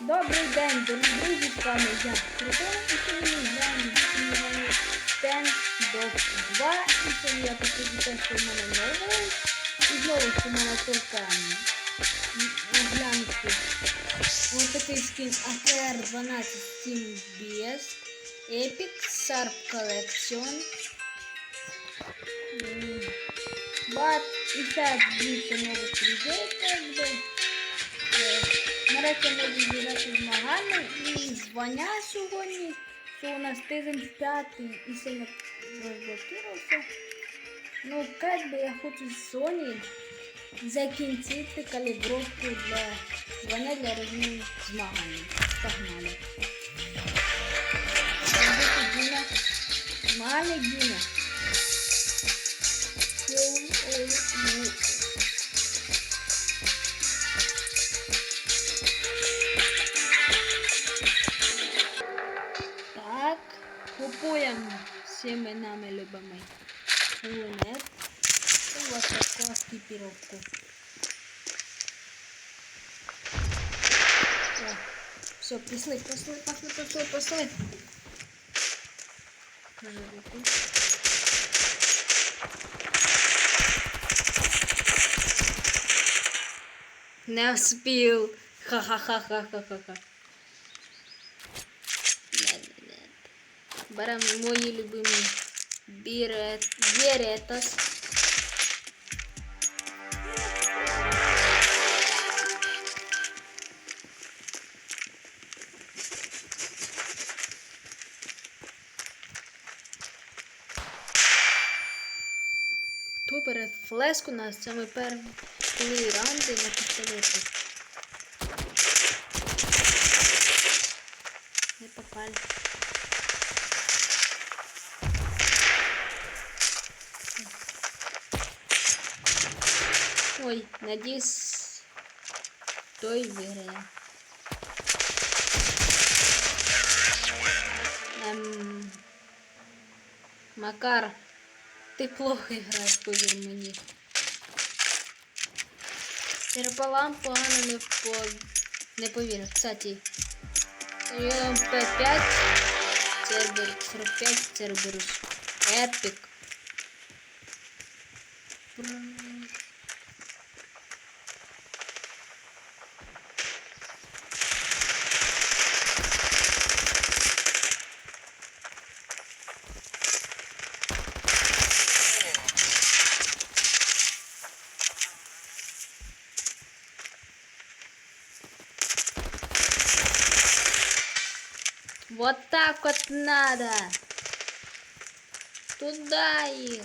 Добрий день, дорогі друзі, з вами я. Прикольно, і сьогодні ми граємо Stand Dog 2. І сьогодні я покажу те, що в мене нове. І знову ж у мене тільки гляньте. Ось такий скін AKR 12 Steam BS. Epic Sharp Collection. М, Бат і ще більше нових людей, так би. Нарешті ми відбирати змагання і звання сьогодні, що у нас тиждень п'ятий і сьогодні розблокувався. Ну, як би я хочу сьогодні закінчити калібровку для звання для розмінних змагань. Погнали. Робити Діна. Нами любимий лунет. І ось таку екіпіровку. Все, пішли, пішли, пішли, пішли, пішли. Не вспів. Ха-ха-ха-ха-ха-ха. Не-не-не. Беремо мої любимі бірет, біретос. Хто бере флеску на саме перший раунди на пістолеті? Не попали. Ой, надеюсь, той выиграет. Эм... Макар, ты плохо играешь, поверь мне. Терпалам погано не, по... не повірив. Кстати, МП5, Цербер 45, Церберус. Епік. Надо. Туда их.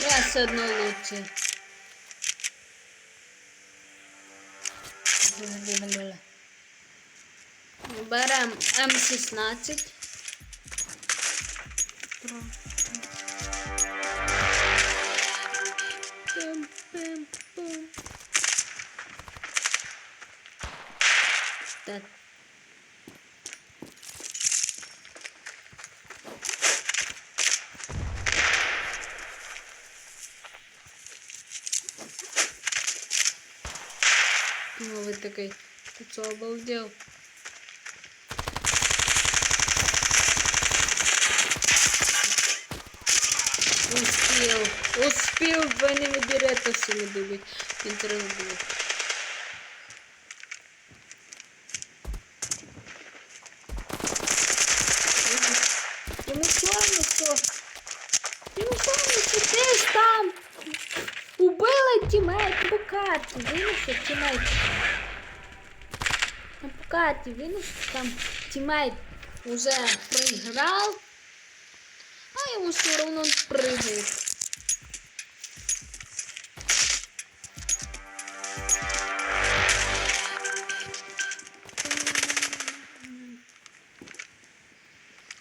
Я все одно лучше. Берем М16. Пим-пим-пум. Так. Ну, вы такой, ты что, обалдел? Успел, успел, вы не выбирайте все не дивить. Інтерес було. Йому славно, що... Йому славно, що десь там убили тімейт по карті. Винесе тімейт. На по карті винесе там тімейт уже проиграл. Ему все равно прыгает.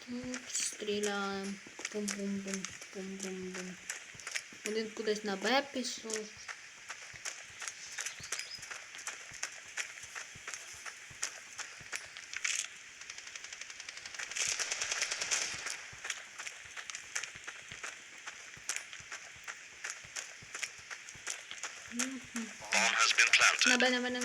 Тут стреляем. Бум-бум-бум. Бум-бум-бум. Один кудись на Б пішов. Planted. На мене,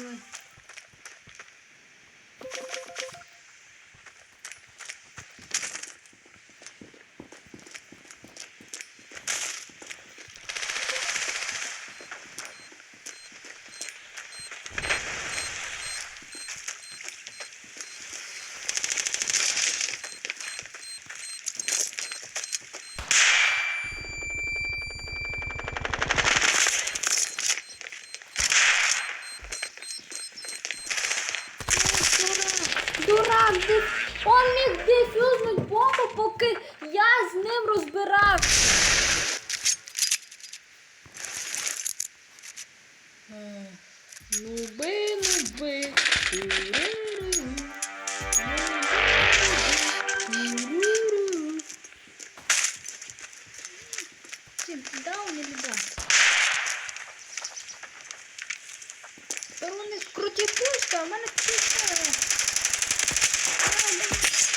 Та у них круті пушки, а в мене пушка.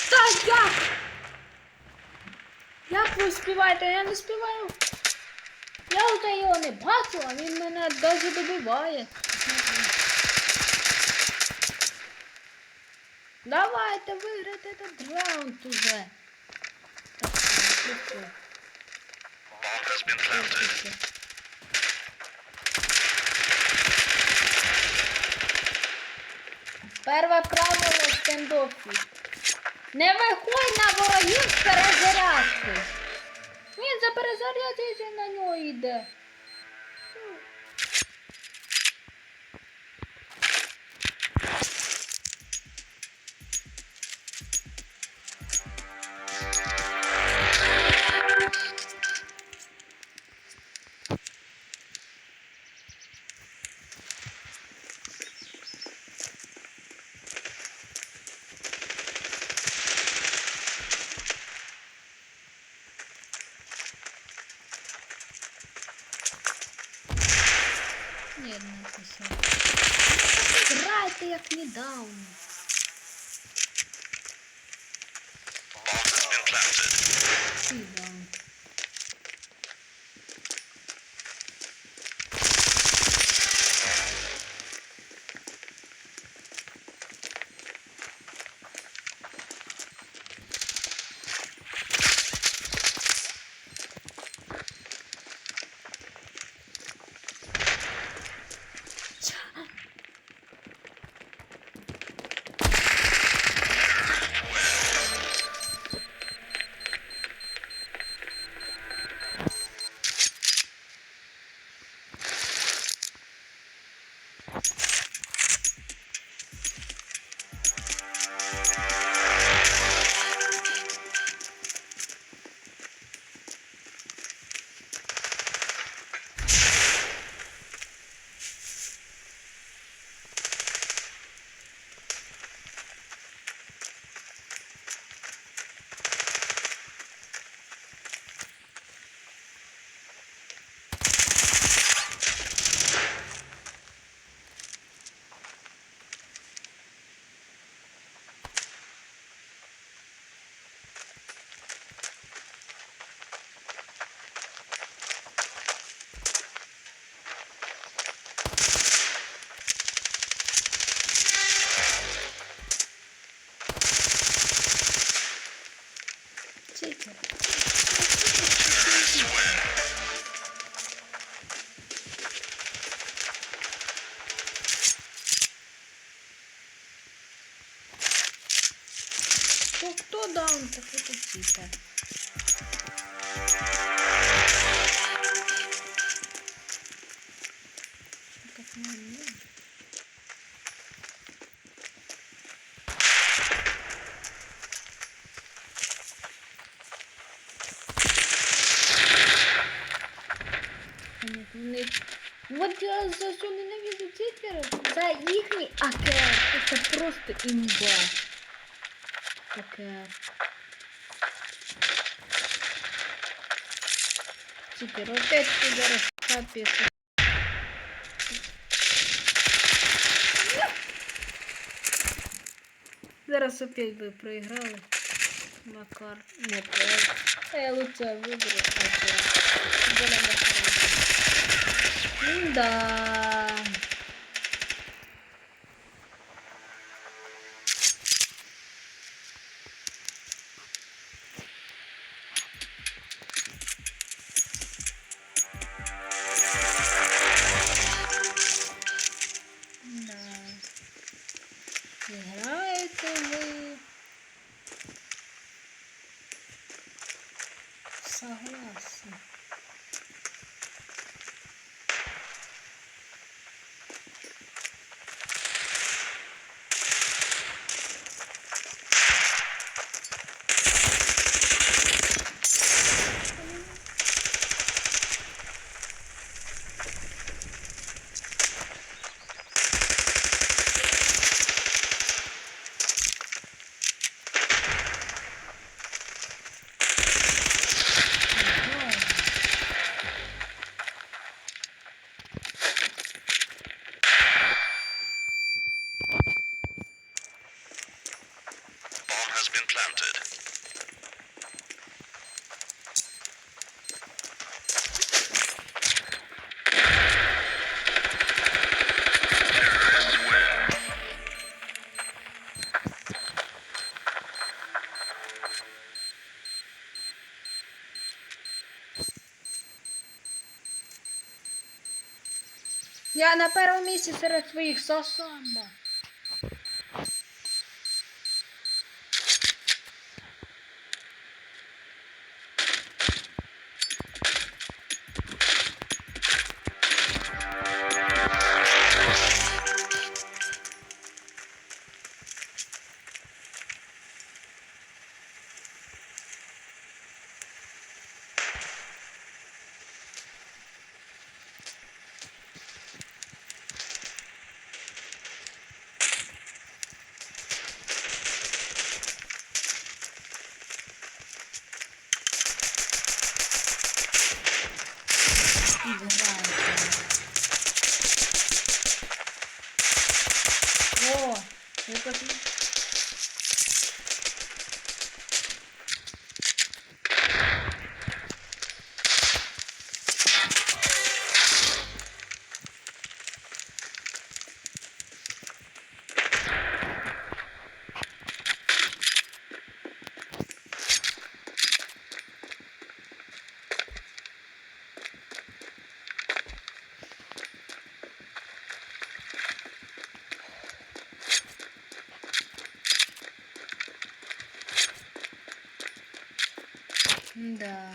Та як? Як ви співаєте? Я не співаю. Я вже його не бачила, він мене навіть добиває. Давайте виграйте этот раунд уже. Так, Перше правило в стендофі. Не виходь на ворогів з перезарядки. Він за перезарядкою на нього йде. Хто даун, так это читер. Как мне не Вони- Вони... Вот я за що ненавижу Твіттера, це їхній АКР. Це просто імба. АКР. Супер, опять зараз капець. Зараз опять би проіграли. Макар. Нет, я лучше выберу. Да. Я на першому місці серед своїх сосомба. 哦牛个 the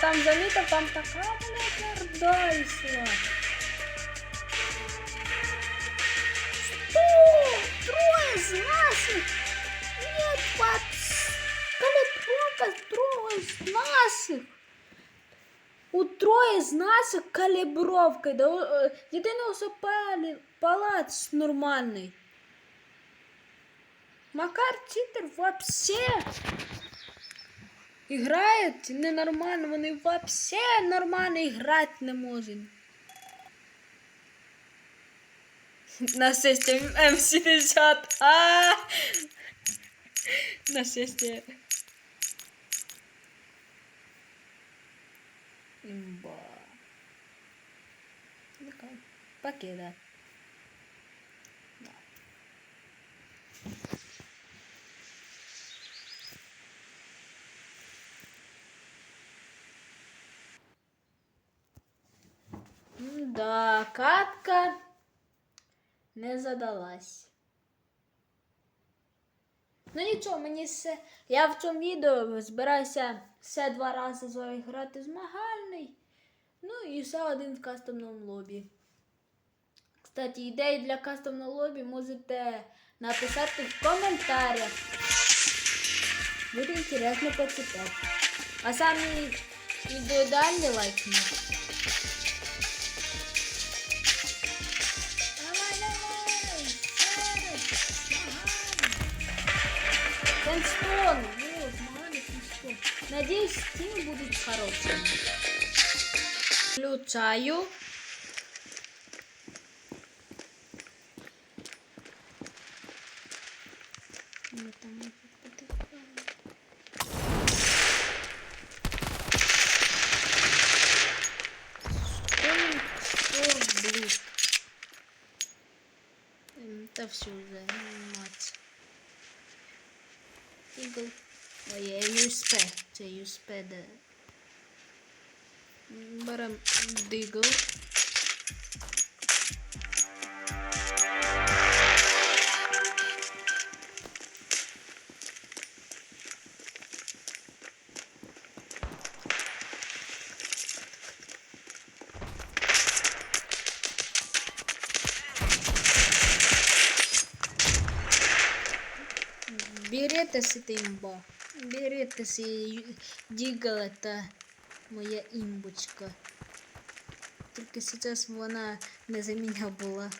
там замітив, там така блядь, орда йшла. Что? Трое из наших? Нет, вообще. Калибровка трое из наших. У троє з наших калібровка. Да, о, е, єдине усе палі- палац нормальний. Макар читер вообще Играють ненормально, вони вообще нормально грати не можуть. На системі М70. А! На системі. Имба. Ну-ка, покидай. Да. Да, катка не задалась. Ну нічого, мені все. Я в цьому відео збираюся все два рази з змагальний. Ну і все один в кастомному лобі. Кстати, ідеї для кастомного лобі можете написати в коментарях. Буде інтересно почитати. А самі індивідуальні лайкни. Кэнстон! Вот, маленький. Надеюсь, стим будет хорошим. Включаю. USP. Це USP, де. Берем дигл. Берете си імба. Берете си дігл, это моя імбочка. Тільки зараз вона не за мене була.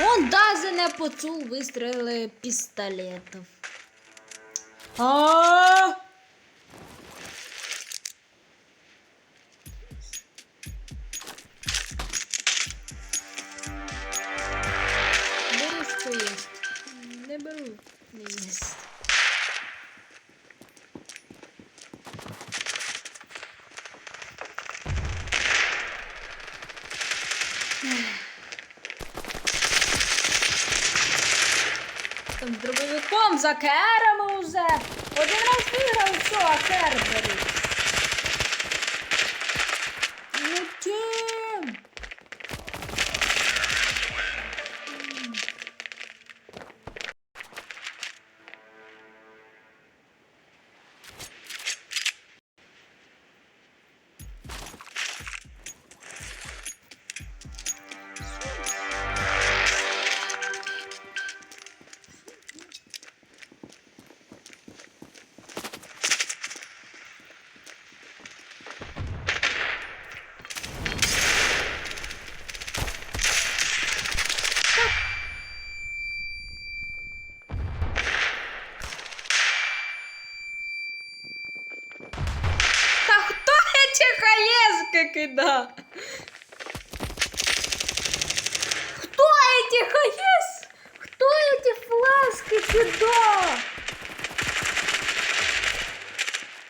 Он даже не почув вистріли пістолетів. А! Там дробовиком за керами уже. Один раз виграв, все, а кер. хаєзки кида? Хто эти хаєс? Хто эти флески кида?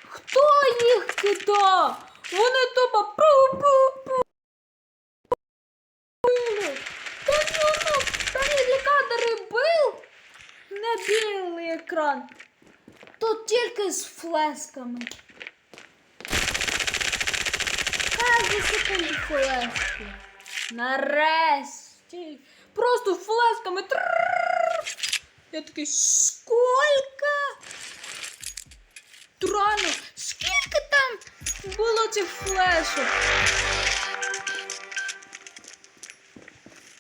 Хто їх кида? Вони тупо пу-пу-пу. Та ні, ну, та ні, для кадри бив не білий екран. Тут тільки з флесками. Секунду флешки. Нарешті. Просто трррррр. Я такий, скільки? Трано, скільки там було цих флешок?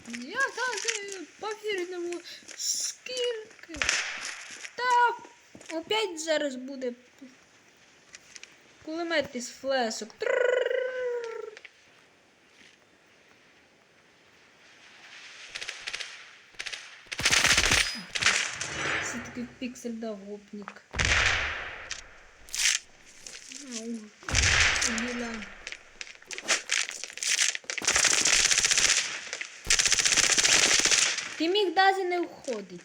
Я навіть повірити не можу. Скільки? Та опять зараз буде кулемет із флешок. Трррррр. Все-таки пиксель да гопник. Юля. Ти міг даже не входить.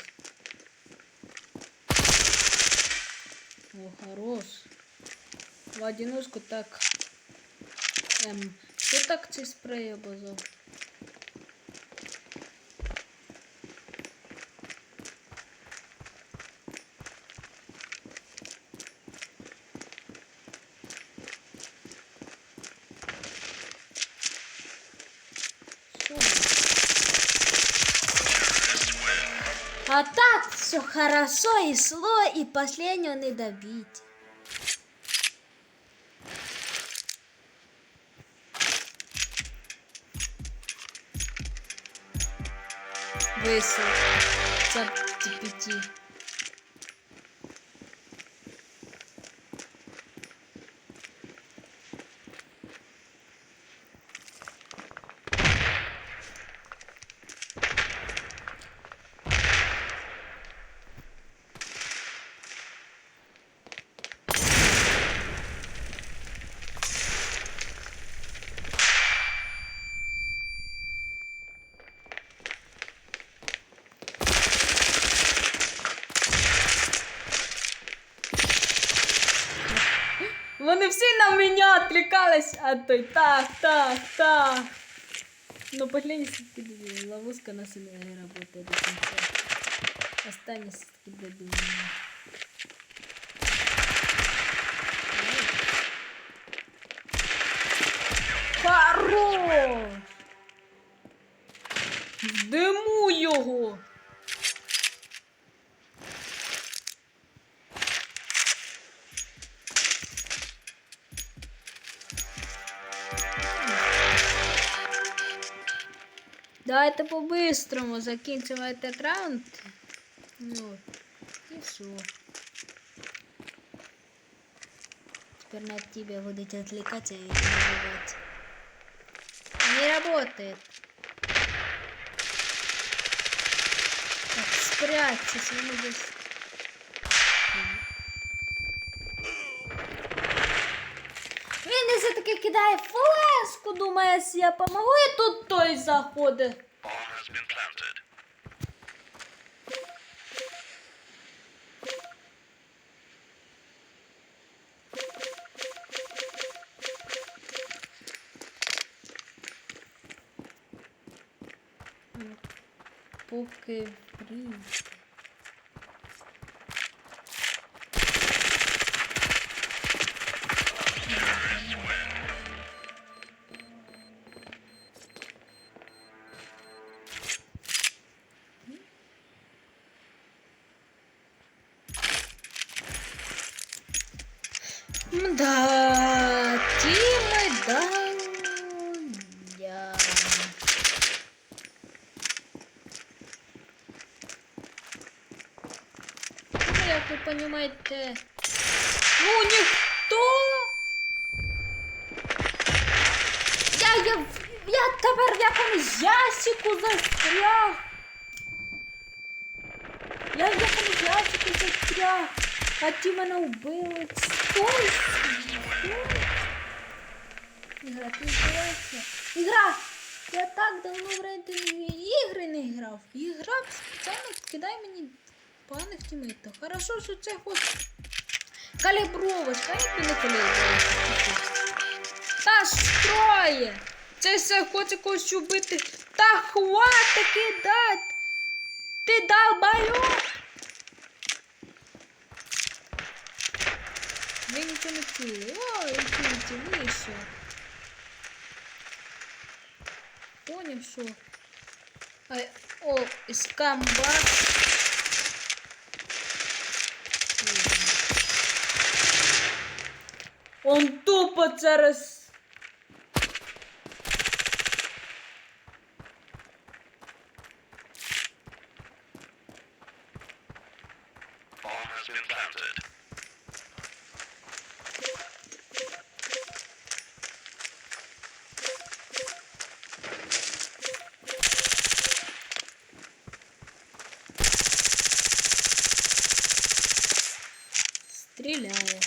О, хорош. В одиночку так. Ем, хто так цей спрей обозов? А так все хорошо и шло, и последнего не добить. Высыл. Чат пяти. Вони всі мене відкликались, а той так, так, так. Но последний все-таки ловушка на себя не работает до конца. Останется все-таки добил. Хорош! Диму його! Давайте по-быстрому закінчимо этот раунд. Ну, и все. Теперь на тебя будете отвлекаться и забывать. Не работает. Так, спрячьтесь, вы здесь. Він все таки кидає флешку, думає, я помогу, і тут той заходить. Bomb has been planted. Поки прийде. Да, Тимы, да, я. Як ви розумієте, ну ніхто. Я, я, я тепер в якомусь ящику застряг. Я в якомусь ящику застряг. А ті мене вбили. Ігра, ти збираєшся? Ігра! Я так давно в рейтингові ігри не грав. І грав спеціально кидай мені поганих тімейтів. Хорошо, що це хоч калібровочка, як не калібровочка. Та строє! Це все хоче когось убити. Та хвати кидать! Ти долбайок! Ви нічого не чули. Ой, чуєте, вийшов. Поняв, що. Ай, о, скамбак. Он тупо зараз. Стріляє.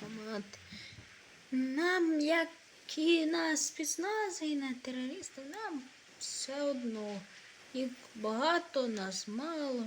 Команд. Нам, як і на спецнази, і на терористів, нам все одно. Їх багато, нас мало.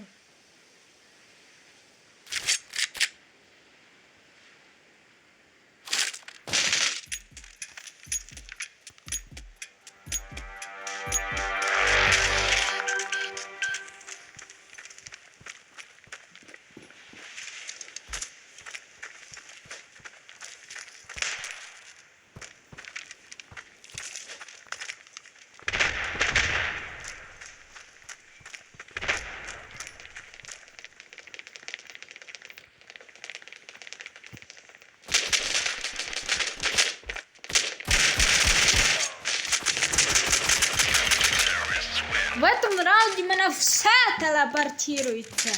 В этом раунді мене все телепортується.